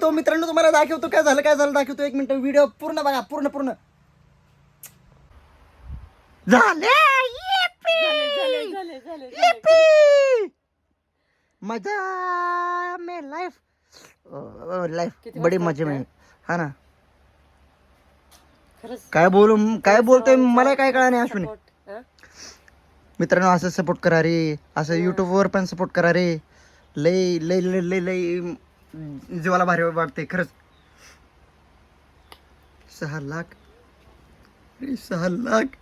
तो मित्रांनो तुम्हाला दाखवतो काय झालं काय झालं दाखवतो. एक मिनिट व्हिडिओ पूर्ण बघा पूर्ण पूर्ण. झाले! मजा! में किती बडी मजा में हा ना? काय बोलू काय बोलतोय मला काय कळा नाही अश्विनी? मित्रांनो असं सपोर्ट करा रे. असं YouTube वर पण सपोर्ट करा रे. लय लय लय लय लय जीवाला भारी वाटते खरंच. सहा लाख. अरे सहा लाख.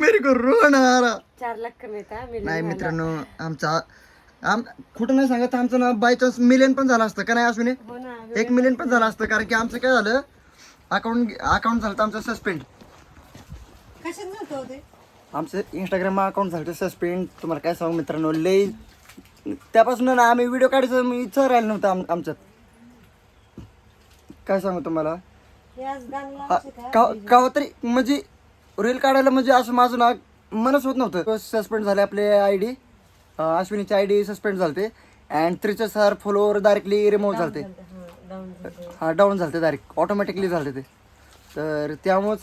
मेरे को रोना आ रहा. चार लाख कमी हा, नाही. मित्रांनो आमचा आम खोटं नाही सांगत आमचं ना बाय चान्स मिलियन पण झालं असतं का नाही अश्विनी? हो ना एक मिलियन पण झालं. असतं कारण की आमचं काय झालं अकाउंट अकाउंट झालं होतं आमचं सस्पेंड कशात जातो ते? आमचं इंस्टाग्राम अकाउंट झालं सस्पेंड तुम्हाला काय सांगू मित्रांनो लय त्यापासून ना आम्ही व्हिडिओ काढायचं मी इच्छा राहिलं नव्हतं आम आमच्यात. काय सांगू तुम्हाला? का? तरी म्हणजे रील काढायला म्हणजे असं माझं ना मनच होत नव्हतं. सस्पेंड झाले आपले आय डी अश्विनीचे आय डी सस्पेंड झालते. अँड त्रिचे सर फॉलोवर डायरेक्टली रिमूव्ह झालते. हा, डाऊन झालते. डायरेक्ट ऑटोमॅटिकली झाले ते. तर त्यामुळंच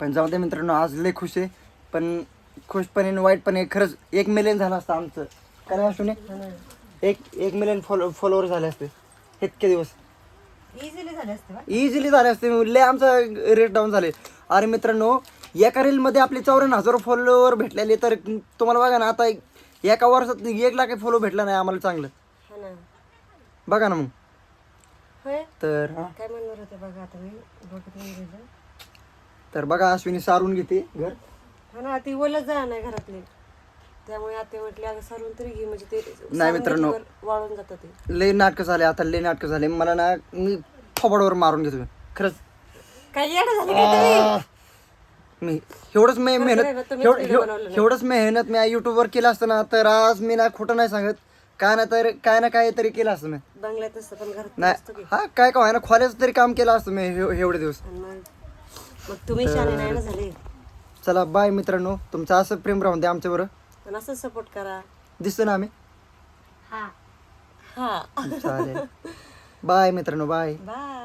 पण जाऊ दे मित्रांनो आज लय खुश आहे. पण खुशपणे आणि वाईटपणे खरंच एक मिलियन झालं असतं आमचं. काय नाही अश्विनी हा ना. एक एक मिलियन फॉलो फॉलोवर झाले असते. इतके दिवस. Easily झाले असते बा. इझिली झाले असते. लय आमचा रेट डाऊन झाले. अरे मित्रांनो एका रीलमध्ये आपले चौऱ्याण्णव हजार फॉलोवर भेटलेले. तर तुम्हाला बघा ना आता एका वर्षात एक लाख फॉलो भेटला नाही आम्हाला चांगलं. हा ना. बघा ना मग. होय? तर हा. काय म्हणणार होते बघा आता मी? बघत नाही गेलं तर बघा अश्विनी सारून घेते घर. हा ना ती ओलच जा नाही घरातली. त्यामुळे आता म्हटले अगं सरून तरी घे. म्हणजे ते नाही मित्रांनो. वाळून ते. लय नाटकं झाले आता लय नाटकं झाले. मला ना मी थोबाडवर मारून घेतो खरंच. काय येडं झालं काय तुम्ही? मी एवढंच मी मेहनत आहे ना, तुम्हीच एवढं- video बनवलं एवढं- एवढंच मेहनत मी युट्यूबवर केलं असतं ना तर आज मी ना खोटं नाही सांगत. काय ना तर काय ना काय तरी केलं असतं मी. बंगल्यात असतं पण घरात नसतं की. नाही हा काय काय ना खोल्याचं तरी काम केलं असतं मी हे- एवढे दिवस. आणि मग? मग तुम्ही शाने नाही ना झाले? चला बाय मित्रांनो. तुमचं असं प्रेम राहून द्या आमच्यावर पण असं सपोर्ट करा. दिसतो ना आम्ही? हा. हा. चालेल. बाय मित्रांनो बाय बाय